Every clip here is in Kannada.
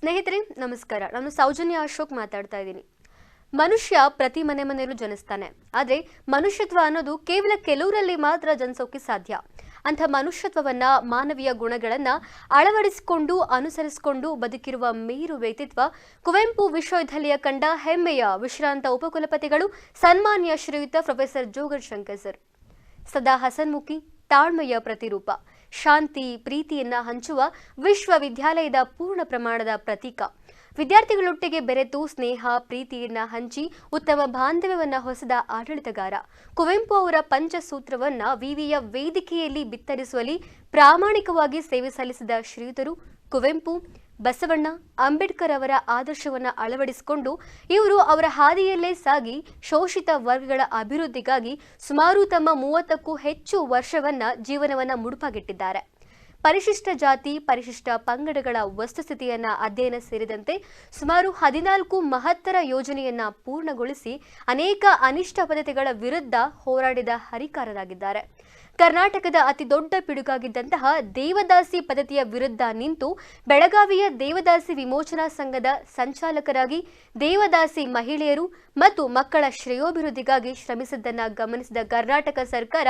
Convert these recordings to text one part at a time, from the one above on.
ಸ್ನೇಹಿತರೆ, ನಮಸ್ಕಾರ. ನಾನು ಸೌಜನ್ಯ ಅಶೋಕ್ ಮಾತಾಡ್ತಾ ಇದ್ದೀನಿ. ಮನುಷ್ಯ ಪ್ರತಿ ಮನೆ ಮನೆಯಲ್ಲೂ ಜನಿಸ್ತಾನೆ. ಆದರೆ ಮನುಷ್ಯತ್ವ ಅನ್ನೋದು ಕೇವಲ ಕೆಲವರಲ್ಲಿ ಮಾತ್ರ ಜನಿಸೋಕೆ ಸಾಧ್ಯ. ಅಂಥ ಮನುಷ್ಯತ್ವವನ್ನ ಮಾನವೀಯ ಗುಣಗಳನ್ನ ಅಳವಡಿಸಿಕೊಂಡು, ಅನುಸರಿಸಿಕೊಂಡು ಬದುಕಿರುವ ಮೇರು ವ್ಯಕ್ತಿತ್ವ ಕುವೆಂಪು ವಿಶ್ವವಿದ್ಯಾಲಯ ಕಂಡ ಹೆಮ್ಮೆಯ ವಿಶ್ರಾಂತ ಉಪಕುಲಪತಿಗಳು ಸನ್ಮಾನ್ಯ ಶ್ರೀಯುತ ಪ್ರೊಫೆಸರ್ ಜೋಗರ್ ಶಂಕರ್ ಸರ್. ಸದಾ ಹಸನ್ಮುಖಿ, ತಾಳ್ಮೆಯ ಪ್ರತಿರೂಪ. ಶಾಂತಿ, ಪ್ರೀತಿಯನ್ನ ಹಂಚುವ ವಿಶ್ವವಿದ್ಯಾಲಯದ ಪೂರ್ಣ ಪ್ರಮಾಣದ ಪ್ರತೀಕ. ವಿದ್ಯಾರ್ಥಿಗಳೊಟ್ಟಿಗೆ ಬೆರೆತು ಸ್ನೇಹ, ಪ್ರೀತಿಯನ್ನ ಹಂಚಿ ಉತ್ತಮ ಬಾಂಧವ್ಯವನ್ನ ಹೊಸದ ಆಡಳಿತಗಾರ. ಕುವೆಂಪು ಅವರ ಪಂಚಸೂತ್ರವನ್ನ ವಿವಿಯ ವೇದಿಕೆಯಲ್ಲಿ ಬಿತ್ತರಿಸುವಲ್ಲಿ ಪ್ರಾಮಾಣಿಕವಾಗಿ ಸೇವೆ ಸಲ್ಲಿಸಿದ ಶ್ರೀಯುತರು ಕುವೆಂಪು ಬಸವಣ್ಣ ಅಂಬೇಡ್ಕರ್ ಅವರ ಆದರ್ಶವನ್ನ ಅಳವಡಿಸಿಕೊಂಡು ಇವರು ಅವರ ಹಾದಿಯಲ್ಲೇ ಸಾಗಿ ಶೋಷಿತ ವರ್ಗಗಳ ಅಭಿವೃದ್ಧಿಗಾಗಿ ಸುಮಾರು ತಮ್ಮ ಮೂವತ್ತಕ್ಕೂ ಹೆಚ್ಚು ವರ್ಷವನ್ನ ಜೀವನವನ್ನ ಮುಡುಪಾಗಿಟ್ಟಿದ್ದಾರೆ. ಪರಿಶಿಷ್ಟ ಜಾತಿ, ಪರಿಶಿಷ್ಟ ಪಂಗಡಗಳ ವಸ್ತುಸ್ಥಿತಿಯನ್ನ ಅಧ್ಯಯನ ಸೇರಿದಂತೆ ಸುಮಾರು ಹದಿನಾಲ್ಕು ಮಹತ್ತರ ಯೋಜನೆಯನ್ನ ಪೂರ್ಣಗೊಳಿಸಿ ಅನೇಕ ಅನಿಷ್ಟ ಪದ್ಧತಿಗಳ ವಿರುದ್ಧ ಹೋರಾಡಿದ ಹರಿಕಾರರಾಗಿದ್ದಾರೆ. ಕರ್ನಾಟಕದ ಅತಿ ದೊಡ್ಡ ಪಿಡುಗಾಗಿದ್ದಂತಹ ದೇವದಾಸಿ ಪದ್ಧತಿಯ ವಿರುದ್ಧ ನಿಂತು ಬೆಳಗಾವಿಯ ದೇವದಾಸಿ ವಿಮೋಚನಾ ಸಂಘದ ಸಂಚಾಲಕರಾಗಿ ದೇವದಾಸಿ ಮಹಿಳೆಯರು ಮತ್ತು ಮಕ್ಕಳ ಶ್ರೇಯೋಭಿವೃದ್ಧಿಗಾಗಿ ಶ್ರಮಿಸಿದ್ದನ್ನು ಗಮನಿಸಿದ ಕರ್ನಾಟಕ ಸರ್ಕಾರ,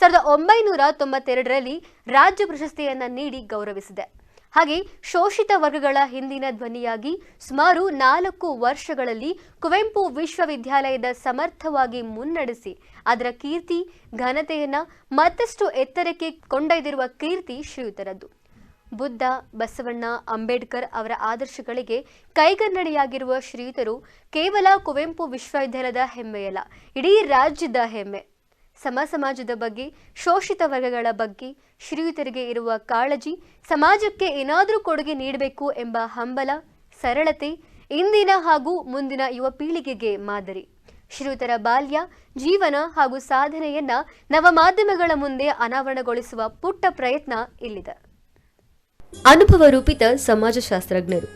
ಸಾವಿರದ ಒಂಬೈನೂರ ತೊಂಬತ್ತೆರಡರಲ್ಲಿ ರಾಜ್ಯ ಪ್ರಶಸ್ತಿಯನ್ನು ನೀಡಿ ಗೌರವಿಸಿದೆ. ಹಾಗೆ ಶೋಷಿತ ವರ್ಗಗಳ ಹಿಂದಿನ ಧ್ವನಿಯಾಗಿ ಸುಮಾರು ನಾಲ್ಕು ವರ್ಷಗಳಲ್ಲಿ ಕುವೆಂಪು ವಿಶ್ವವಿದ್ಯಾಲಯದ ಸಮರ್ಥವಾಗಿ ಮುನ್ನಡೆಸಿ, ಅದರ ಕೀರ್ತಿ, ಘನತೆಯನ್ನ ಮತ್ತಷ್ಟು ಎತ್ತರಕ್ಕೆ ಕೊಂಡೊಯ್ದಿರುವ ಕೀರ್ತಿ ಶ್ರೀಯುತರದ್ದು. ಬುದ್ಧ ಬಸವಣ್ಣ ಅಂಬೇಡ್ಕರ್ ಅವರ ಆದರ್ಶಗಳಿಗೆ ಕೈಗನ್ನಡಿಯಾಗಿರುವ ಶ್ರೀಯುತರು ಕೇವಲ ಕುವೆಂಪು ವಿಶ್ವವಿದ್ಯಾಲಯದ ಹೆಮ್ಮೆಯಲ್ಲ, ಇಡೀ ರಾಜ್ಯದ ಹೆಮ್ಮೆ. ಸಮ ಸಮಾಜದ ಬಗ್ಗೆ, ಶೋಷಿತ ವರ್ಗಗಳ ಬಗ್ಗೆ, ಶ್ರೀಯುತರಿಗೆ ಇರುವ ಕಾಳಜಿ ಸಮಾಜಕ್ಕೆ ಏನಾದರೂ ಕೊಡುಗೆ ನೀಡಬೇಕು ಎಂಬ ಹಂಬಲ, ಸರಳತೆ ಇಂದಿನ ಹಾಗೂ ಮುಂದಿನ ಯುವ ಪೀಳಿಗೆಗೆ ಮಾದರಿ. ಶ್ರೀಯುತರ ಬಾಲ್ಯ, ಜೀವನ ಹಾಗೂ ಸಾಧನೆಯನ್ನ ನವ ಮಾಧ್ಯಮಗಳ ಮುಂದೆ ಅನಾವರಣಗೊಳಿಸುವ ಪುಟ್ಟ ಪ್ರಯತ್ನ ಇಲ್ಲಿದೆ. ಅನುಭವ ರೂಪಿತ ಸಮಾಜಶಾಸ್ತ್ರಜ್ಞರು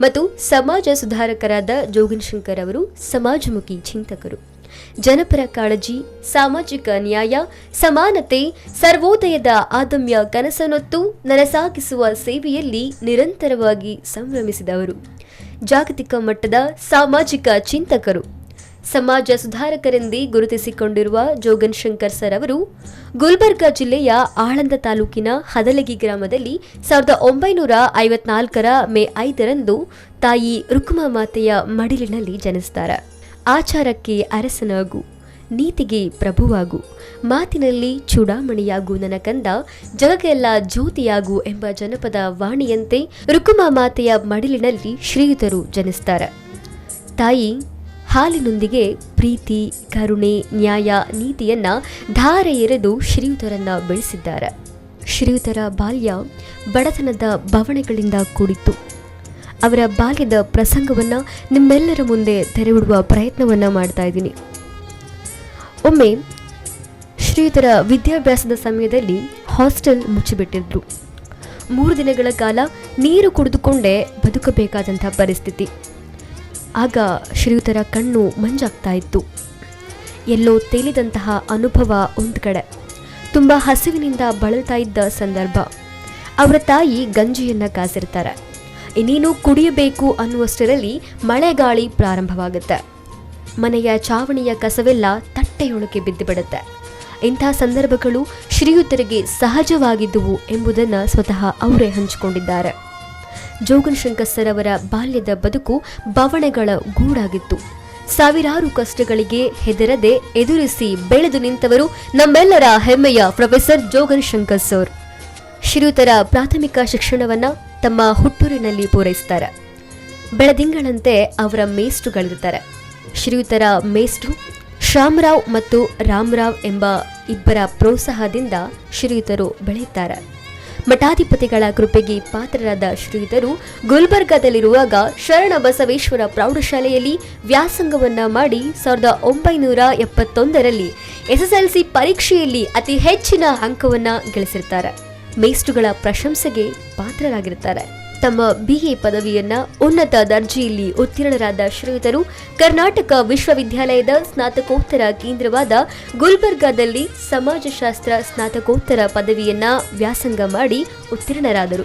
ಮತ್ತು ಸಮಾಜ ಸುಧಾರಕರಾದ ಜೋಗಿನ್ ಶಂಕರ್ ಅವರು ಸಮಾಜಮುಖಿ ಚಿಂತಕರು. ಜನಪರ ಕಾಳಜಿ, ಸಾಮಾಜಿಕ ನ್ಯಾಯ, ಸಮಾನತೆ, ಸರ್ವೋದಯದ ಆದಮ್ಯ ಕನಸನೊತ್ತು ನನಸಾಗಿಸುವ ಸೇವೆಯಲ್ಲಿ ನಿರಂತರವಾಗಿ ಸಂಭ್ರಮಿಸಿದವರು. ಜಾಗತಿಕ ಮಟ್ಟದ ಸಾಮಾಜಿಕ ಚಿಂತಕರು. ಸಮಾಜ ಸುಧಾರಕರೆಂದೇ ಗುರುತಿಸಿಕೊಂಡಿರುವ ಜೋಗನ್ ಶಂಕರ್ ಸರ್ ಅವರು, ಗುಲ್ಬರ್ಗಾ ಜಿಲ್ಲೆಯ ಆಳಂದ ತಾಲೂಕಿನ ಹದಲಗಿ ಗ್ರಾಮದಲ್ಲಿ ಸಾವಿರದ ಒಂಬೈನೂರ ಐವತ್ನಾಲ್ಕರ ಮೇ ಐದರಂದು ತಾಯಿ ರುಕ್ಮ ಮಾತೆಯ ಮಡಿಲಿನಲ್ಲಿ ಜನಿಸ್ತಾರೆ. ಆಚಾರಕ್ಕೆ ಅರಸನಾಗು, ನೀತಿಗೆ ಪ್ರಭುವಾಗು, ಮಾತಿನಲ್ಲಿ ಚೂಡಾಮಣಿಯಾಗು ನನ್ನ ಕಂದ ಜಗಕ್ಕೆಲ್ಲ ಜ್ಯೋತಿಯಾಗು ಎಂಬ ಜನಪದ ವಾಣಿಯಂತೆ ರುಕುಮ ಮಾತೆಯ ಮಡಿಲಿನಲ್ಲಿ ಶ್ರೀಯುತರು ಜನಿಸ್ತಾರ. ತಾಯಿ, ಹಾಲಿನೊಂದಿಗೆ ಪ್ರೀತಿ, ಕರುಣೆ, ನ್ಯಾಯ, ನೀತಿಯನ್ನ ಧಾರೆ ಎರೆದು ಶ್ರೀಯುತರನ್ನ ಬೆಳೆಸಿದ್ದಾರೆ. ಶ್ರೀಯುತರ ಬಾಲ್ಯ ಬಡತನದ ಬವಣೆಗಳಿಂದ ಕೂಡಿತ್ತು. ಅವರ ಬಾಲ್ಯದ ಪ್ರಸಂಗವನ್ನು ನಿಮ್ಮೆಲ್ಲರ ಮುಂದೆ ತೆರೆಬಿಡುವ ಪ್ರಯತ್ನವನ್ನು ಮಾಡ್ತಾ ಇದ್ದೀನಿ. ಒಮ್ಮೆ ಶ್ರೀಯುತರ ವಿದ್ಯಾಭ್ಯಾಸದ ಸಮಯದಲ್ಲಿ ಹಾಸ್ಟೆಲ್ ಮುಚ್ಚಿಬಿಟ್ಟಿದ್ರು. ಮೂರು ದಿನಗಳ ಕಾಲ ನೀರು ಕುಡಿದುಕೊಂಡೇ ಬದುಕಬೇಕಾದಂಥ ಪರಿಸ್ಥಿತಿ. ಆಗ ಶ್ರೀಯುತರ ಕಣ್ಣು ಮಂಜಾಗ್ತಾ ಇತ್ತು. ಎಲ್ಲೋ ತೇಲಿದಂತಹ ಅನುಭವ ಒಂದು ಕಡೆ. ತುಂಬ ಹಸಿವಿನಿಂದ ಬಳಲ್ತಾ ಇದ್ದ ಸಂದರ್ಭ. ಅವರ ತಾಯಿ ಗಂಜಿಯನ್ನು ಕಾಸಿರ್ತಾರೆ. ಇನ್ನೇನು ಕುಡಿಯಬೇಕು ಅನ್ನುವಷ್ಟರಲ್ಲಿ ಮಳೆಗಾಳಿ ಪ್ರಾರಂಭವಾಗುತ್ತೆ. ಮನೆಯ ಚಾವಣಿಯ ಕಸವೆಲ್ಲ ತಟ್ಟೆಯೊಳಗೆ ಬಿದ್ದು ಇಂತಹ ಸಂದರ್ಭಗಳು ಶ್ರೀಯುತರಿಗೆ ಸಹಜವಾಗಿದ್ದುವು ಎಂಬುದನ್ನು ಸ್ವತಃ ಅವರೇ ಹಂಚಿಕೊಂಡಿದ್ದಾರೆ. ಜೋಗನ್ ಶಂಕರ್ ಅವರ ಬಾಲ್ಯದ ಬದುಕು ಬವಣೆಗಳ ಗೂಡಾಗಿತ್ತು. ಸಾವಿರಾರು ಕಷ್ಟಗಳಿಗೆ ಹೆದರದೆ ಎದುರಿಸಿ ಬೆಳೆದು ನಿಂತವರು ನಮ್ಮೆಲ್ಲರ ಹೆಮ್ಮೆಯ ಪ್ರೊಫೆಸರ್ ಜೋಗನ್ ಶಂಕರ್ ಸರ್. ಶ್ರೀಯುತರ ಪ್ರಾಥಮಿಕ ಶಿಕ್ಷಣವನ್ನ ತಮ್ಮ ಹುಟ್ಟೂರಿನಲ್ಲಿ ಪೂರೈಸ್ತಾರೆ. ಬೆಳದಿಂಗಳಂತೆ ಅವರ ಮೇಸ್ಟ್ರುಗಳಿರ್ತಾರೆ ಶ್ರೀಯುತರ ಮೇಸ್ಟ್ರು ಶ್ಯಾಮರಾವ್ ಮತ್ತು ರಾಮರಾವ್ ಎಂಬ ಇಬ್ಬರ ಪ್ರೋತ್ಸಾಹದಿಂದ ಶ್ರೀಯುತರು ಬೆಳೆಯುತ್ತಾರೆ. ಮಠಾಧಿಪತಿಗಳ ಕೃಪೆಗೆ ಪಾತ್ರರಾದ ಶ್ರೀಯುತರು ಗುಲ್ಬರ್ಗಾದಲ್ಲಿರುವಾಗ ಶರಣ ಬಸವೇಶ್ವರ ಪ್ರೌಢಶಾಲೆಯಲ್ಲಿ ವ್ಯಾಸಂಗವನ್ನ ಮಾಡಿ ಸಾವಿರದ ಒಂಬೈನೂರ ಎಪ್ಪತ್ತೊಂದರಲ್ಲಿ ಎಸ್ಎಸ್ಎಲ್ಸಿ ಪರೀಕ್ಷೆಯಲ್ಲಿ ಅತಿ ಹೆಚ್ಚಿನ ಅಂಕವನ್ನ ಗಳಿಸಿರ್ತಾರೆ. ಮೇಸ್ಟುಗಳ ಪ್ರಶಂಸೆಗೆ ಪಾತ್ರರಾಗಿರುತ್ತಾರೆ. ತಮ್ಮ ಬಿಎ ಪದವಿಯನ್ನ ಉನ್ನತ ದರ್ಜೆಯಲ್ಲಿ ಉತ್ತೀರ್ಣರಾದ ಶ್ರೀಯುತರು ಕರ್ನಾಟಕ ವಿಶ್ವವಿದ್ಯಾಲಯದ ಸ್ನಾತಕೋತ್ತರ ಕೇಂದ್ರವಾದ ಗುಲ್ಬರ್ಗಾದಲ್ಲಿ ಸಮಾಜಶಾಸ್ತ್ರ ಸ್ನಾತಕೋತ್ತರ ಪದವಿಯನ್ನ ವ್ಯಾಸಂಗ ಮಾಡಿ ಉತ್ತೀರ್ಣರಾದರು.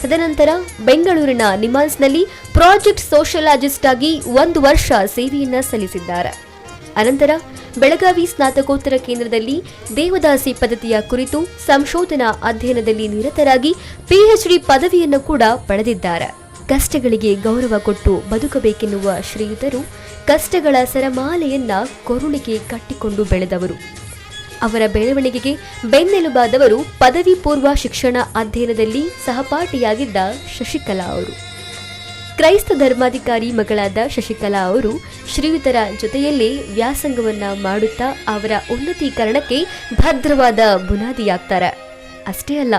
ತದನಂತರ ಬೆಂಗಳೂರಿನ ನಿಮಾನ್ಸ್ನಲ್ಲಿ ಪ್ರಾಜೆಕ್ಟ್ ಸೋಷಿಯಲಾಜಿಸ್ಟ್ ಆಗಿ ಒಂದು ವರ್ಷ ಸೇವೆಯನ್ನ ಸಲ್ಲಿಸಿದ್ದಾರೆ. ಅನಂತರ ಬೆಳಗಾವಿ ಸ್ನಾತಕೋತ್ತರ ಕೇಂದ್ರದಲ್ಲಿ ದೇವದಾಸಿ ಪದ್ಧತಿಯ ಕುರಿತು ಸಂಶೋಧನಾ ಅಧ್ಯಯನದಲ್ಲಿ ನಿರತರಾಗಿ ಪಿಎಚ್ಡಿ ಪದವಿಯನ್ನು ಕೂಡ ಪಡೆದಿದ್ದಾರೆ. ಕಷ್ಟಗಳಿಗೆ ಗೌರವ ಕೊಟ್ಟು ಬದುಕಬೇಕೆನ್ನುವ ಶ್ರೀಯುತರು ಕಷ್ಟಗಳ ಸರಮಾಲೆಯನ್ನ ಕೊರುಳಿಗೆ ಕಟ್ಟಿಕೊಂಡು ಬೆಳೆದವರು. ಅವರ ಬೆಳವಣಿಗೆಗೆ ಬೆನ್ನೆಲುಬಾದವರು ಪದವಿ ಪೂರ್ವ ಶಿಕ್ಷಣ ಅಧ್ಯಯನದಲ್ಲಿ ಸಹಪಾಠಿಯಾಗಿದ್ದ ಶಶಿಕಲಾ ಅವರು. ಕ್ರೈಸ್ತ ಧರ್ಮಾಧಿಕಾರಿ ಮಗಳಾದ ಶಶಿಕಲಾ ಅವರು ಶ್ರೀಯುತರ ಜೊತೆಯಲ್ಲೇ ವ್ಯಾಸಂಗವನ್ನ ಮಾಡುತ್ತಾ ಅವರ ಉನ್ನತೀಕರಣಕ್ಕೆ ಭದ್ರವಾದ ಬುನಾದಿಯಾಗ್ತಾರೆ. ಅಷ್ಟೇ ಅಲ್ಲ,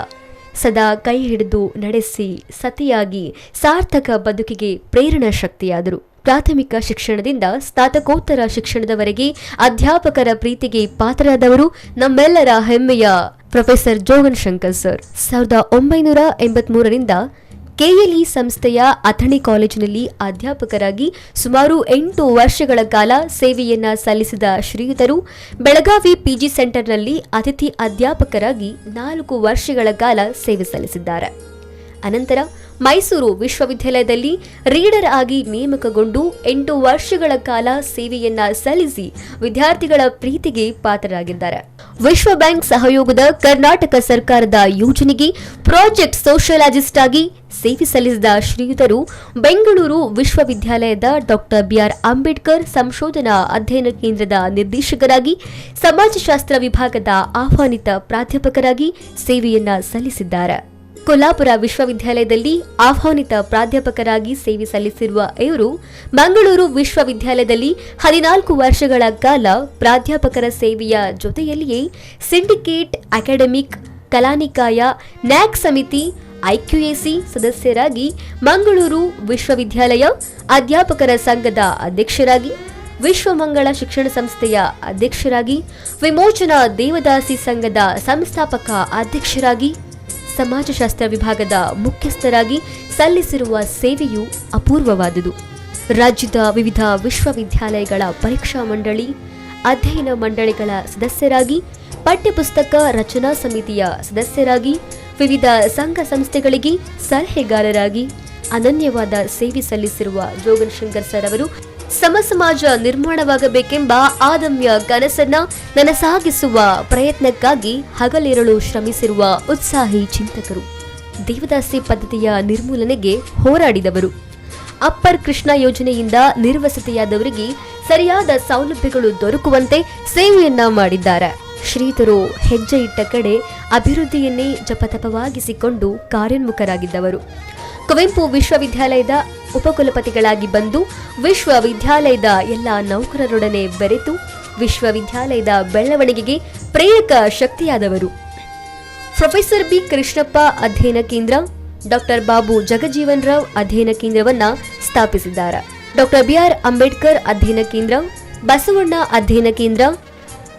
ಸದಾ ಕೈ ಹಿಡಿದು ನಡೆಸಿ ಸತಿಯಾಗಿ ಸಾರ್ಥಕ ಬದುಕಿಗೆ ಪ್ರೇರಣಾ ಶಕ್ತಿಯಾದರು. ಪ್ರಾಥಮಿಕ ಶಿಕ್ಷಣದಿಂದ ಸ್ನಾತಕೋತ್ತರ ಶಿಕ್ಷಣದವರೆಗೆ ಅಧ್ಯಾಪಕರ ಪ್ರೀತಿಗೆ ಪಾತ್ರರಾದವರು ನಮ್ಮೆಲ್ಲರ ಹೆಮ್ಮೆಯ ಪ್ರೊಫೆಸರ್ ಜೋಗನ್ ಶಂಕರ್ ಸರ್. ಸಾವಿರದ ಒಂಬೈನೂರ ಎಂಬತ್ಮೂರರಿಂದ ಕೆಎಲ್ಇ ಸಂಸ್ಥೆಯ ಅಥಣಿ ಕಾಲೇಜಿನಲ್ಲಿ ಅಧ್ಯಾಪಕರಾಗಿ ಸುಮಾರು ಎಂಟು ವರ್ಷಗಳ ಕಾಲ ಸೇವೆಯನ್ನ ಸಲ್ಲಿಸಿದ ಶ್ರೀಯುತರು, ಬೆಳಗಾವಿ ಪಿಜಿ ಸೆಂಟರ್ನಲ್ಲಿ ಅತಿಥಿ ಅಧ್ಯಾಪಕರಾಗಿ ನಾಲ್ಕು ವರ್ಷಗಳ ಕಾಲ ಸೇವೆ ಸಲ್ಲಿಸಿದ್ದಾರೆ. ಅನಂತರ ಮೈಸೂರು ವಿಶ್ವವಿದ್ಯಾಲಯದಲ್ಲಿ ರೀಡರ್ ಆಗಿ ನೇಮಕಗೊಂಡು ಎಂಟು ವರ್ಷಗಳ ಕಾಲ ಸೇವೆಯನ್ನ ಸಲ್ಲಿಸಿ ವಿದ್ಯಾರ್ಥಿಗಳ ಪ್ರೀತಿಗೆ ಪಾತ್ರರಾಗಿದ್ದಾರೆ. ವಿಶ್ವ ಬ್ಯಾಂಕ್ ಸಹಯೋಗದ ಕರ್ನಾಟಕ ಸರ್ಕಾರದ ಯೋಜನೆಗೆ ಪ್ರಾಜೆಕ್ಟ್ ಸೋಷಿಯಲಾಜಿಸ್ಟ್ ಆಗಿ ಸೇವೆ ಸಲ್ಲಿಸಿದ ಶ್ರೀಯುತರು ಬೆಂಗಳೂರು ವಿಶ್ವವಿದ್ಯಾಲಯದ ಡಾಕ್ಟರ್ ಬಿಆರ್ ಅಂಬೇಡ್ಕರ್ ಸಂಶೋಧನಾ ಅಧ್ಯಯನ ಕೇಂದ್ರದ ನಿರ್ದೇಶಕರಾಗಿ, ಸಮಾಜಶಾಸ್ತ್ರ ವಿಭಾಗದ ಆಹ್ವಾನಿತ ಪ್ರಾಧ್ಯಾಪಕರಾಗಿ ಸೇವೆಯನ್ನ ಸಲ್ಲಿಸಿದ್ದಾರೆ. ಕೊಲ್ಲಾಪುರ ವಿಶ್ವವಿದ್ಯಾಲಯದಲ್ಲಿ ಆಹ್ವಾನಿತ ಪ್ರಾಧ್ಯಾಪಕರಾಗಿ ಸೇವೆ ಸಲ್ಲಿಸಿರುವ ಇವರು ಮಂಗಳೂರು ವಿಶ್ವವಿದ್ಯಾಲಯದಲ್ಲಿ ಹದಿನಾಲ್ಕು ವರ್ಷಗಳ ಕಾಲ ಪ್ರಾಧ್ಯಾಪಕರ ಸೇವೆಯ ಜೊತೆಯಲ್ಲಿಯೇ ಸಿಂಡಿಕೇಟ್, ಅಕಾಡೆಮಿಕ್, ಕಲಾನಿಕಾಯ, ನ್ಯಾಕ್ ಸಮಿತಿ ಐಕ್ಯುಎಸಿ ಸದಸ್ಯರಾಗಿ ಮಂಗಳೂರು ವಿಶ್ವವಿದ್ಯಾಲಯ ಅಧ್ಯಾಪಕರ ಸಂಘದ ಅಧ್ಯಕ್ಷರಾಗಿ, ವಿಶ್ವಮಂಗಳ ಶಿಕ್ಷಣ ಸಂಸ್ಥೆಯ ಅಧ್ಯಕ್ಷರಾಗಿ, ವಿಮೋಚನಾ ದೇವದಾಸಿ ಸಂಘದ ಸಂಸ್ಥಾಪಕ ಅಧ್ಯಕ್ಷರಾಗಿ ಸಮಾಜಶಾಸ್ತ್ರ ವಿಭಾಗದ ಮುಖ್ಯಸ್ಥರಾಗಿ ಸಲ್ಲಿಸಿರುವ ಸೇವೆಯು ಅಪೂರ್ವವಾದುದು. ರಾಜ್ಯದ ವಿವಿಧ ವಿಶ್ವವಿದ್ಯಾಲಯಗಳ ಪರೀಕ್ಷಾ ಮಂಡಳಿ, ಅಧ್ಯಯನ ಮಂಡಳಿಗಳ ಸದಸ್ಯರಾಗಿ, ಪಠ್ಯಪುಸ್ತಕ ರಚನಾ ಸಮಿತಿಯ ಸದಸ್ಯರಾಗಿ, ವಿವಿಧ ಸಂಘ ಸಂಸ್ಥೆಗಳಿಗೆ ಸಲಹೆಗಾರರಾಗಿ ಅನನ್ಯವಾದ ಸೇವೆ ಸಲ್ಲಿಸಿರುವ ಜೋಗನ್ ಶಂಕರ್ ಸರ್ ಅವರು ಸಮ ಸಮಾಜ ನಿರ್ಮಾಣವಾಗಬೇಕೆಂಬ ಆದಮ್ಯ ಕನಸನ್ನ ನನಸಾಗಿಸುವ ಪ್ರಯತ್ನಕ್ಕಾಗಿ ಹಗಲಿರಳು ಶ್ರಮಿಸಿರುವ ಉತ್ಸಾಹಿ ಚಿಂತಕರು. ದೇವದಾಸಿ ಪದ್ಧತಿಯ ನಿರ್ಮೂಲನೆಗೆ ಹೋರಾಡಿದವರು. ಅಪ್ಪರ್ ಕೃಷ್ಣ ಯೋಜನೆಯಿಂದ ನಿರ್ವಸತಿಯಾದವರಿಗೆ ಸರಿಯಾದ ಸೌಲಭ್ಯಗಳು ದೊರಕುವಂತೆ ಸೇವೆಯನ್ನ ಮಾಡಿದ್ದಾರೆ. ಶ್ರೀತರು ಹೆಜ್ಜೆ ಇಟ್ಟ ಕಡೆ ಅಭಿವೃದ್ಧಿಯನ್ನೇ ಜಪತಪವಾಗಿಸಿಕೊಂಡು ಕಾರ್ಯೋನ್ಮುಖರಾಗಿದ್ದವರು. ಕುವೆಂಪು ವಿಶ್ವವಿದ್ಯಾಲಯದ ಉಪಕುಲಪತಿಗಳಾಗಿ ಬಂದು ವಿಶ್ವವಿದ್ಯಾಲಯದ ಎಲ್ಲ ನೌಕರರೊಡನೆ ಬೆರೆತು ವಿಶ್ವವಿದ್ಯಾಲಯದ ಬೆಳವಣಿಗೆಗೆ ಪ್ರೇರಕ ಶಕ್ತಿಯಾದವರು. ಪ್ರೊಫೆಸರ್ ಬಿ ಕೃಷ್ಣಪ್ಪ ಅಧ್ಯಯನ ಕೇಂದ್ರ, ಡಾಕ್ಟರ್ ಬಾಬು ಜಗಜೀವನ್ ರಾವ್ ಅಧ್ಯಯನ ಕೇಂದ್ರವನ್ನ ಸ್ಥಾಪಿಸಿದ್ದಾರೆ. ಡಾಕ್ಟರ್ ಬಿಆರ್ ಅಂಬೇಡ್ಕರ್ ಅಧ್ಯಯನ ಕೇಂದ್ರ, ಬಸವಣ್ಣ ಅಧ್ಯಯನ ಕೇಂದ್ರ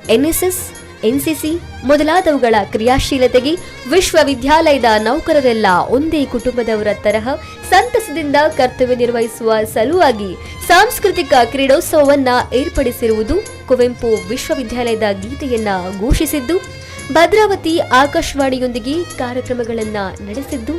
ಎನ್ಎಸ್ಎಸ್ ಎನ್ಸಿಸಿ ಮೊದಲಾದವುಗಳ ಕ್ರಿಯಾಶೀಲತೆಗೆ ವಿಶ್ವವಿದ್ಯಾಲಯದ ನೌಕರರೆಲ್ಲ ಒಂದೇ ಕುಟುಂಬದವರ ತರಹ ಸಂತಸದಿಂದ ಕರ್ತವ್ಯ ನಿರ್ವಹಿಸುವ ಸಲುವಾಗಿ ಸಾಂಸ್ಕೃತಿಕ ಕ್ರೀಡೋತ್ಸವವನ್ನ ಏರ್ಪಡಿಸಿರುವುದು ಕುವೆಂಪು ವಿಶ್ವವಿದ್ಯಾಲಯದ ಗೀತೆಯನ್ನ ಘೋಷಿಸಿದ್ದು, ಭದ್ರಾವತಿ ಆಕಾಶವಾಣಿಯೊಂದಿಗೆ ಕಾರ್ಯಕ್ರಮಗಳನ್ನು ನಡೆಸಿದ್ದು.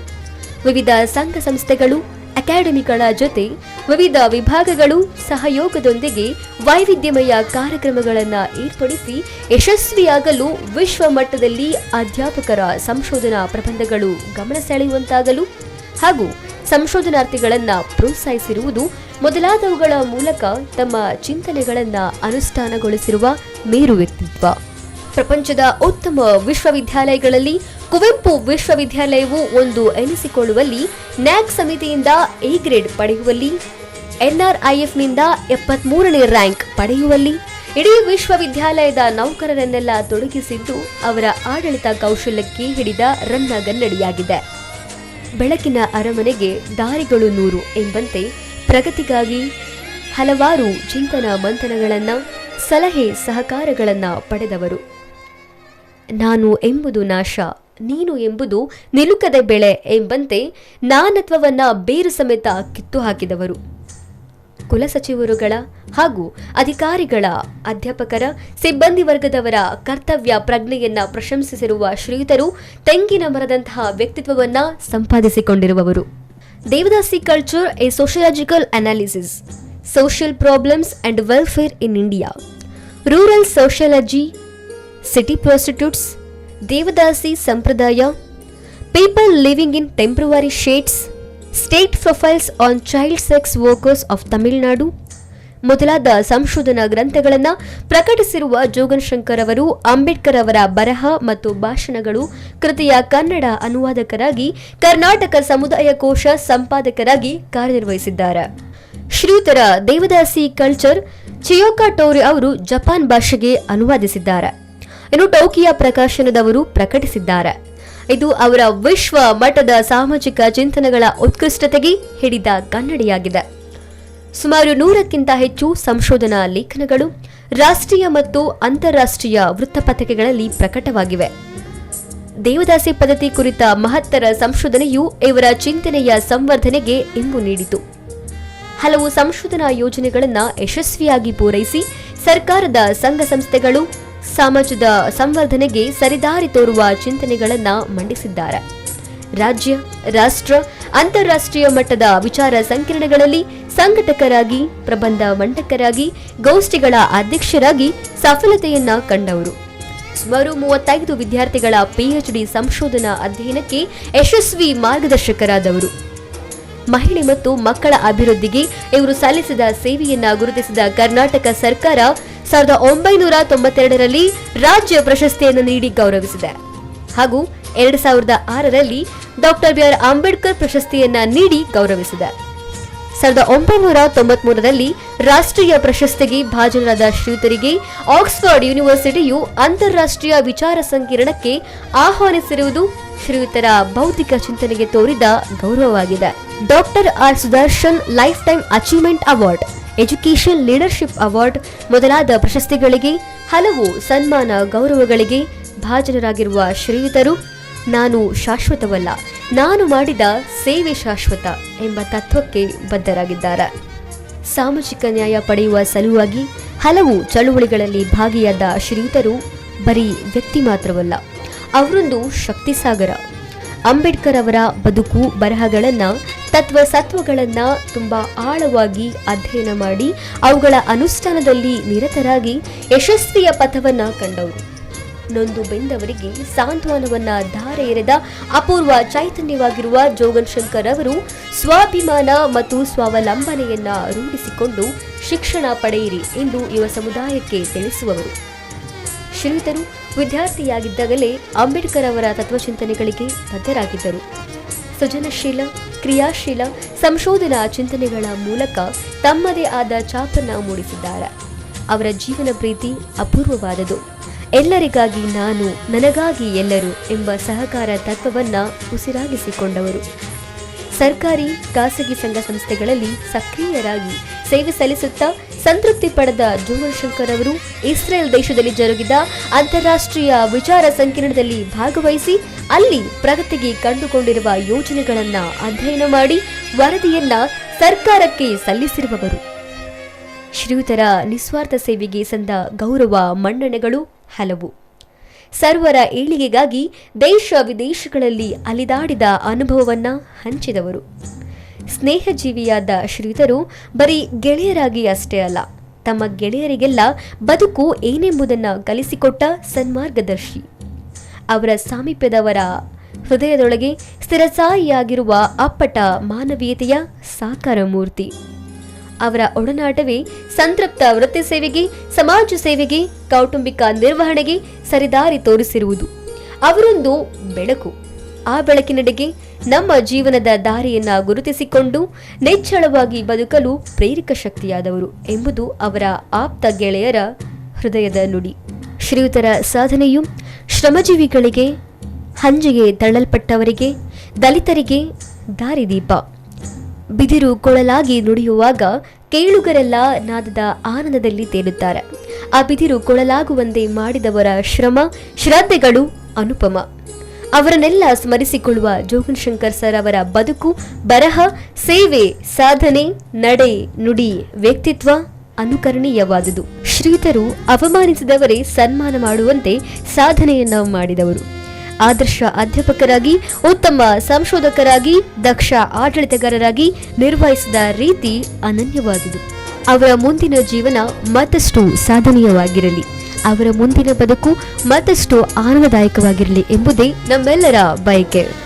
ವಿವಿಧ ಸಂಘ ಸಂಸ್ಥೆಗಳು, ಅಕಾಡೆಮಿಗಳ ಜೊತೆ ವಿವಿಧ ವಿಭಾಗಗಳು ಸಹಯೋಗದೊಂದಿಗೆ ವೈವಿಧ್ಯಮಯ ಕಾರ್ಯಕ್ರಮಗಳನ್ನು ಏರ್ಪಡಿಸಿ ಯಶಸ್ವಿಯಾಗಲು ವಿಶ್ವ ಮಟ್ಟದಲ್ಲಿ ಅಧ್ಯಾಪಕರ ಸಂಶೋಧನಾ ಪ್ರಬಂಧಗಳು ಗಮನ ಸೆಳೆಯುವಂತಾಗಲು ಹಾಗೂ ಸಂಶೋಧನಾರ್ಥಿಗಳನ್ನು ಪ್ರೋತ್ಸಾಹಿಸಿರುವುದು ಮೊದಲಾದವುಗಳ ಮೂಲಕ ತಮ್ಮ ಚಿಂತನೆಗಳನ್ನು ಅನುಷ್ಠಾನಗೊಳಿಸಿರುವ ಮೇರು ವ್ಯಕ್ತಿತ್ವ. ಪ್ರಪಂಚದ ಉತ್ತಮ ವಿಶ್ವವಿದ್ಯಾಲಯಗಳಲ್ಲಿ ಕುವೆಂಪು ವಿಶ್ವವಿದ್ಯಾಲಯವು ಒಂದು ಎನಿಸಿಕೊಳ್ಳುವಲ್ಲಿ ನ್ಯಾಕ್ ಸಮಿತಿಯಿಂದ ಎ ಗ್ರೇಡ್ ಪಡೆಯುವಲ್ಲಿ, ಎನ್ಆರ್ಐಎಫ್ನಿಂದ ಎಪ್ಪತ್ಮೂರನೇ ರ್ಯಾಂಕ್ ಪಡೆಯುವಲ್ಲಿ, ಇಡೀ ವಿಶ್ವವಿದ್ಯಾಲಯದ ನೌಕರರನ್ನೆಲ್ಲ ತೊಡಗಿಸಿದ್ದು ಅವರ ಆಡಳಿತ ಕೌಶಲ್ಯಕ್ಕೆ ಹಿಡಿದ ರನ್ನಗನ್ನಡಿಯಾಗಿದೆ. ಬೆಳಕಿನ ಅರಮನೆಗೆ ದಾರಿಗಳು ನೂರು ಎಂಬಂತೆ ಪ್ರಗತಿಗಾಗಿ ಹಲವಾರು ಚಿಂತನ ಮಂಥನಗಳನ್ನ, ಸಲಹೆ ಸಹಕಾರಗಳನ್ನು ಪಡೆದವರು. ನಾನು ಎಂಬುದು ನಾಶ. ನೀನು ಎಂಬುದು ನಿಲುಕದ ಬೆಳೆ ಎಂಬಂತೆ ನಾನತ್ವವನ್ನ ಬೇರು ಸಮೇತ ಕಿತ್ತು ಹಾಕಿದವರು ಕುಲಸಚಿವರುಗಳ ಹಾಗೂ ಅಧಿಕಾರಿಗಳ ಅಧ್ಯಾಪಕರ, ಸಿಬ್ಬಂದಿ ವರ್ಗದವರ ಕರ್ತವ್ಯ ಪ್ರಜ್ಞೆಯನ್ನ ಪ್ರಶಂಸಿಸಿರುವ ಶ್ರೀಯುತರು ತೆಂಗಿನ ಮರದಂತಹ ವ್ಯಕ್ತಿತ್ವವನ್ನ ಸಂಪಾದಿಸಿಕೊಂಡಿರುವವರು. Devadasi culture a sociological analysis social problems and welfare in India rural sociology city prostitutes devadasi ಸಂಪ್ರದಾಯ people living in temporary shades state profiles on child sex workers of Tamil Nadu ಮೊದಲಾದ ಸಂಶೋಧನಾ ಗ್ರಂಥಗಳನ್ನು ಪ್ರಕಟಿಸಿರುವ ಜೋಗನ್ ಶಂಕರ್ ಅವರು, ಅಂಬೇಡ್ಕರ್ ಅವರ ಬರಹ ಮತ್ತು ಭಾಷಣಗಳು ಕೃತಿಯ ಕನ್ನಡ ಅನುವಾದಕರಾಗಿ, ಕರ್ನಾಟಕ ಸಮುದಾಯ ಕೋಶ ಸಂಪಾದಕರಾಗಿ ಕಾರ್ಯನಿರ್ವಹಿಸಿದ್ದಾರೆ. ಶ್ರೀಯುತರ ದೇವದಾಸಿ ಕಲ್ಚರ್ ಚಿಯೋಕಾ ಟೋರಿ ಅವರು ಜಪಾನ್ ಭಾಷೆಗೆ ಅನುವಾದಿಸಿದ್ದಾರೆ. ಇನ್ನು ಟೋಕಿಯಾ ಪ್ರಕಾಶನದವರು ಪ್ರಕಟಿಸಿದ್ದಾರೆ. ಇದು ಅವರ ವಿಶ್ವ ಮಟ್ಟದ ಸಾಮಾಜಿಕ ಚಿಂತನೆಗಳ ಉತ್ಕೃಷ್ಟತೆಗೆ ಹಿಡಿದ ಕನ್ನಡಿಯಾಗಿದೆ. ಸುಮಾರು ನೂರಕ್ಕಿಂತ ಹೆಚ್ಚು ಸಂಶೋಧನಾ ಲೇಖನಗಳು ರಾಷ್ಟ್ರೀಯ ಮತ್ತು ಅಂತಾರಾಷ್ಟ್ರೀಯ ವೃತ್ತಪತ್ರಿಕೆಗಳಲ್ಲಿ ಪ್ರಕಟವಾಗಿವೆ. ದೇವದಾಸಿ ಪದ್ಧತಿ ಕುರಿತ ಮಹತ್ತರ ಸಂಶೋಧನೆಯು ಇವರ ಚಿಂತನೆಯ ಸಂವರ್ಧನೆಗೆ ಇಂಬು ನೀಡಿತು. ಹಲವು ಸಂಶೋಧನಾ ಯೋಜನೆಗಳನ್ನು ಯಶಸ್ವಿಯಾಗಿ ಪೂರೈಸಿ ಸರ್ಕಾರದ ಸಂಘ ಸಂಸ್ಥೆಗಳು ಸಮಾಜದ ಸಂವರ್ಧನೆಗೆ ಸರಿದಾರಿ ತೋರುವ ಚಿಂತನೆಗಳನ್ನು ಮಂಡಿಸಿದ್ದಾರೆ. ರಾಜ್ಯ, ರಾಷ್ಟ್ರ, ಅಂತಾರಾಷ್ಟ್ರೀಯ ಮಟ್ಟದ ವಿಚಾರ ಸಂಕಿರಣಗಳಲ್ಲಿ ಸಂಘಟಕರಾಗಿ, ಪ್ರಬಂಧ ಮಂಡಕರಾಗಿ, ಗೋಷ್ಠಿಗಳ ಅಧ್ಯಕ್ಷರಾಗಿ ಸಫಲತೆಯನ್ನ ಕಂಡವರು. ಸುಮಾರು ಮೂವತ್ತೈದು ವಿದ್ಯಾರ್ಥಿಗಳ ಪಿಎಚ್ಡಿ ಸಂಶೋಧನಾ ಅಧ್ಯಯನಕ್ಕೆ ಯಶಸ್ವಿ ಮಾರ್ಗದರ್ಶಕರಾದವರು. ಮಹಿಳೆ ಮತ್ತು ಮಕ್ಕಳ ಅಭಿವೃದ್ಧಿಗೆ ಇವರು ಸಲ್ಲಿಸಿದ ಸೇವೆಯನ್ನ ಗುರುತಿಸಿದ ಕರ್ನಾಟಕ ಸರ್ಕಾರ ಸಾವಿರದ ಒಂಬೈನೂರ ತೊಂಬತ್ತೆರಡರಲ್ಲಿ ರಾಜ್ಯ ಪ್ರಶಸ್ತಿಯನ್ನು ನೀಡಿ ಗೌರವಿಸಿದೆ. ಹಾಗೂ ಎರಡು ಸಾವಿರದ ಆರರಲ್ಲಿ ಡಾಕ್ಟರ್ ಬಿ ಆರ್ ಅಂಬೇಡ್ಕರ್ ಪ್ರಶಸ್ತಿಯನ್ನ ನೀಡಿ ಗೌರವಿಸಿದೆ. ಸಾವಿರದ ಒಂಬೈನೂರ ತೊಂಬತ್ಮೂರರಲ್ಲಿ ರಾಷ್ಟ್ರೀಯ ಪ್ರಶಸ್ತಿಗೆ ಭಾಜನರಾದ ಶ್ರೀತರಿಗೆ ಆಕ್ಸ್ಫರ್ಡ್ ಯೂನಿವರ್ಸಿಟಿಯು ಅಂತಾರಾಷ್ಟ್ರೀಯ ವಿಚಾರ ಸಂಕಿರಣಕ್ಕೆ ಆಹ್ವಾನಿಸಿರುವುದು ಶ್ರೀಯುತರ ಭೌತಿಕ ಚಿಂತನೆಗೆ ತೋರಿದ ಗೌರವವಾಗಿದೆ. Doctor R Sudarshan life time achievement award, education leadership award ಮೊದಲಾದ ಪ್ರಶಸ್ತಿಗಳಿಗೆ ಹಲವು ಸನ್ಮಾನ ಗೌರವಗಳಿಗೆ ಭಾಜನರಾಗಿರುವ ಶ್ರೀಯುತರು, ನಾನು ಶಾಶ್ವತವಲ್ಲ, ನಾನು ಮಾಡಿದ ಸೇವೆ ಶಾಶ್ವತ ಎಂಬ ತತ್ವಕ್ಕೆ ಬದ್ಧರಾಗಿದ್ದಾರೆ. ಸಾಮಾಜಿಕ ನ್ಯಾಯ ಪಡೆಯುವ ಸಲುವಾಗಿ ಹಲವು ಚಳುವಳಿಗಳಲ್ಲಿ ಭಾಗಿಯಾದ ಶ್ರೀಯುತರು ಬರೀ ವ್ಯಕ್ತಿ ಮಾತ್ರವಲ್ಲ ಅವರೊಂದು ಶಕ್ತಿ ಸಾಗರ ಅಂಬೇಡ್ಕರ್ ಅವರ ಬದುಕು ಬರಹಗಳನ್ನು, ತತ್ವ ಸತ್ವಗಳನ್ನು ತುಂಬ ಆಳವಾಗಿ ಅಧ್ಯಯನ ಮಾಡಿ, ಅವುಗಳ ಅನುಷ್ಠಾನದಲ್ಲಿ ನಿರತರಾಗಿ ಯಶಸ್ವಿಯ ಪಥವನ್ನು ಕಂಡವರು. ನೊಂದು ಬೆಂದವರಿಗೆ ಸಾಂತ್ವನವನ್ನ ಧಾರೆ ಎರೆದ ಅಪೂರ್ವ ಚೈತನ್ಯವಾಗಿರುವ ಜೋಗನ್ ಶಂಕರ್ ಅವರು ಸ್ವಾಭಿಮಾನ ಮತ್ತು ಸ್ವಾವಲಂಬನೆಯನ್ನ ರೂಢಿಸಿಕೊಂಡು ಶಿಕ್ಷಣ ಪಡೆಯಿರಿ ಎಂದು ಯುವ ಸಮುದಾಯಕ್ಕೆ ತಿಳಿಸುವವರು. ಶ್ರೀಯುತರು ವಿದ್ಯಾರ್ಥಿಯಾಗಿದ್ದಾಗಲೇ ಅಂಬೇಡ್ಕರ್ ಅವರ ತತ್ವಚಿಂತನೆಗಳಿಗೆ ಬದ್ಧರಾಗಿದ್ದರು. ಸೃಜನಶೀಲ, ಕ್ರಿಯಾಶೀಲ, ಸಂಶೋಧನಾ ಚಿಂತನೆಗಳ ಮೂಲಕ ತಮ್ಮದೇ ಆದ ಛಾಪನ್ನ ಮೂಡಿಸಿದ್ದಾರೆ. ಅವರ ಜೀವನ ಪ್ರೀತಿ ಅಪೂರ್ವವಾದದು. ಎಲ್ಲರಿಗಾಗಿ ನಾನು ನನಗಾಗಿ ಎಲ್ಲರೂ ಎಂಬ ಸಹಕಾರ ತತ್ವವನ್ನ ಉಸಿರಾಗಿಸಿಕೊಂಡವರು. ಸರ್ಕಾರಿ ಖಾಸಗಿ ಸಂಘ ಸಂಸ್ಥೆಗಳಲ್ಲಿ ಸಕ್ರಿಯರಾಗಿ ಸೇವೆ ಸಲ್ಲಿಸುತ್ತಾ ಸಂತೃಪ್ತಿ ಪಡೆದ ಜೋಗಶಂಕರ್ ಅವರು ಇಸ್ರೇಲ್ ದೇಶದಲ್ಲಿ ಜರುಗಿದ ಅಂತಾರಾಷ್ಟ್ರೀಯ ವಿಚಾರ ಸಂಕಿರಣದಲ್ಲಿ ಭಾಗವಹಿಸಿ ಅಲ್ಲಿ ಪ್ರಗತಿಗೆ ಕಂಡುಕೊಂಡಿರುವ ಯೋಜನೆಗಳನ್ನು ಅಧ್ಯಯನ ಮಾಡಿ ವರದಿಯನ್ನ ಸರ್ಕಾರಕ್ಕೆ ಸಲ್ಲಿಸಿರುವವರು. ಶ್ರೀಯುತರ ನಿಸ್ವಾರ್ಥ ಸೇವೆಗೆ ಸಂದ ಗೌರವ ಮನ್ನಣೆಗಳು ಹಲವು. ಸರ್ವರ ಏಳಿಗೆಗಾಗಿ ದೇಶ ವಿದೇಶಗಳಲ್ಲಿ ಅಲಿದಾಡಿದ ಅನುಭವವನ್ನ ಹಂಚಿದವರು. ಸ್ನೇಹಜೀವಿಯಾದ ಶ್ರೀಧರು ಬರೀ ಗೆಳೆಯರಾಗಿ ಅಷ್ಟೇ ಅಲ್ಲ, ತಮ್ಮ ಗೆಳೆಯರಿಗೆಲ್ಲ ಬದುಕು ಏನೆಂಬುದನ್ನು ಕಲಿಸಿಕೊಟ್ಟ ಸನ್ಮಾರ್ಗದರ್ಶಿ. ಅವರ ಸಾಮೀಪ್ಯದವರ ಹೃದಯದೊಳಗೆ ಸ್ಥಿರಸಾಯಿಯಾಗಿರುವ ಅಪ್ಪಟ ಮಾನವೀಯತೆಯ ಸಾಕಾರ ಮೂರ್ತಿ. ಅವರ ಒಡನಾಟವೇ ಸಂತೃಪ್ತ ವೃತ್ತಿ ಸೇವೆಗೆ, ಸಮಾಜ ಸೇವೆಗೆ, ಕೌಟುಂಬಿಕ ನಿರ್ವಹಣೆಗೆ ಸರಿದಾರಿ ತೋರಿಸಿರುವುದು. ಅವರೊಂದು ಬೆಳಕು. ಆ ಬೆಳಕಿನೆಡೆಗೆ ನಮ್ಮ ಜೀವನದ ದಾರಿಯನ್ನ ಗುರುತಿಸಿಕೊಂಡು ನೆಚ್ಚಳವಾಗಿ ಬದುಕಲು ಪ್ರೇರಕ ಶಕ್ತಿಯಾದವರು ಎಂಬುದು ಅವರ ಆಪ್ತ ಗೆಳೆಯರ ಹೃದಯದ ನುಡಿ. ಶ್ರೀಯುತರ ಸಾಧನೆಯು ಶ್ರಮಜೀವಿಗಳಿಗೆ, ಹಂಜಿಗೆ ತಳ್ಳಲ್ಪಟ್ಟವರಿಗೆ, ದಲಿತರಿಗೆ ದಾರಿದೀಪ. ಬಿದಿರು ಕೊಳಲಾಗಿ ನುಡಿಯುವಾಗ ಕೇಳುಗರೆಲ್ಲ ನಾದದ ಆನಂದದಲ್ಲಿ ತೇಲುತ್ತಾರೆ. ಆ ಬಿದಿರು ಕೊಳಲಾಗುವಂತೆ ಮಾಡಿದವರ ಶ್ರಮ, ಶ್ರದ್ಧೆಗಳು ಅನುಪಮ. ಅವರನ್ನೆಲ್ಲ ಸ್ಮರಿಸಿಕೊಳ್ಳುವ ಜೋಗನ್ ಶಂಕರ್ ಸರ್ ಅವರ ಬದುಕು, ಬರಹ, ಸೇವೆ, ಸಾಧನೆ, ನಡೆ, ನುಡಿ, ವ್ಯಕ್ತಿತ್ವ ಅನುಕರಣೀಯವಾದುದು. ಶ್ರೀತರು ಅವಮಾನಿಸಿದವರೇ ಸನ್ಮಾನ ಮಾಡುವಂತೆ ಸಾಧನೆಯನ್ನ ಮಾಡಿದವರು. ಆದರ್ಶ ಅಧ್ಯಾಪಕರಾಗಿ, ಉತ್ತಮ ಸಂಶೋಧಕರಾಗಿ, ದಕ್ಷ ಆಡಳಿತಗಾರರಾಗಿ ನಿರ್ವಹಿಸಿದ ರೀತಿ ಅನನ್ಯವಾದುದು. ಅವರ ಮುಂದಿನ ಜೀವನ ಮತ್ತಷ್ಟು ಸಾಧನೀಯವಾಗಿರಲಿ. ಅವರ ಮುಂದಿನ ಬದುಕು ಮತ್ತಷ್ಟು ಆನಂದದಾಯಕವಾಗಿರಲಿ ಎಂಬುದೇ ನಮ್ಮೆಲ್ಲರ ಬಯಕೆ.